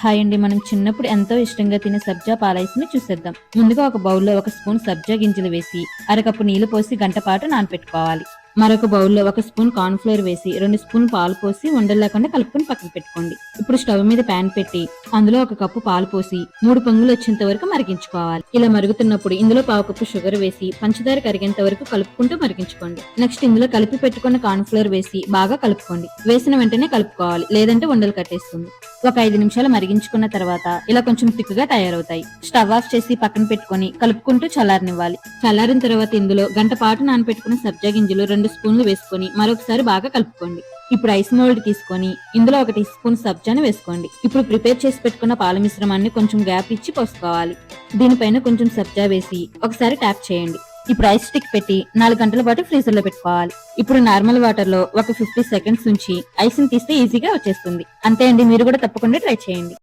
Hi అండి. మనం చిన్నప్పుడు ఎంతో ఇష్టంగా తినే సబ్జా పాలైస్ని చూసేద్దాం. ముందుగా ఒక బౌల్లో ఒక స్పూన్ సబ్జా గింజలు వేసి అరకప్పు నీళ్ళు పోసి గంట పాటు నానపెట్టుకోవాలి. మరొక బౌల్లో ఒక స్పూన్ కార్న్ ఫ్లోర్ వేసి రెండు స్పూన్ పాలు పోసి ఉండలు లేకుండా కలుపుకొని పక్కన పెట్టుకోండి. ఇప్పుడు స్టవ్ మీద ప్యాన్ పెట్టి అందులో ఒక కప్పు పాలు పోసి మూడు పొంగులు వచ్చేంత వరకు మరిగించుకోవాలి. ఇలా మరుగుతున్నప్పుడు ఇందులో పావు కప్పు షుగర్ వేసి పంచదార కరిగేంత వరకు కలుపుకుంటూ మరిగించుకోండి. నెక్స్ట్ ఇందులో కలిపి పెట్టుకున్న కార్న్ ఫ్లోర్ వేసి బాగా కలుపుకోండి. వేసిన వెంటనే కలుపుకోవాలి లేదంటే ఉండలు కట్టేస్తుంది. ఒక ఐదు నిమిషాలు మరిగించుకున్న తర్వాత ఇలా కొంచెం తిక్కుగా తయారవుతాయి. స్టవ్ ఆఫ్ చేసి పక్కన పెట్టుకొని కలుపుకుంటూ చల్లారనివ్వాలి. చల్లారిన తర్వాత ఇందులో గంట పాటు నానపెట్టుకున్న సబ్జా గింజలు రెండు స్పూన్లు వేసుకొని మరొకసారి బాగా కలుపుకోండి. ఇప్పుడు ఐస్ మోల్డ్ తీసుకొని ఇందులో ఒక టీ స్పూన్ సబ్జాను వేసుకోండి. ఇప్పుడు ప్రిపేర్ చేసి పెట్టుకున్న పాల మిశ్రమాన్ని కొంచెం గ్యాప్ ఇచ్చి పోసుకోవాలి. దీనిపైన కొంచెం సబ్జా వేసి ఒకసారి ట్యాప్ చేయండి. ఇప్పుడు ఐస్ స్టిక్ పెట్టి నాలుగు గంటల పాటు ఫ్రీజర్లో పెట్టుకోవాలి. ఇప్పుడు నార్మల్ వాటర్లో ఒక ఫిఫ్టీ సెకండ్స్ ఉంచి ఐస్ని తీస్తే ఈజీగా వచ్చేస్తుంది. అంతే అండి మీరు కూడా తప్పకుండా ట్రై చేయండి.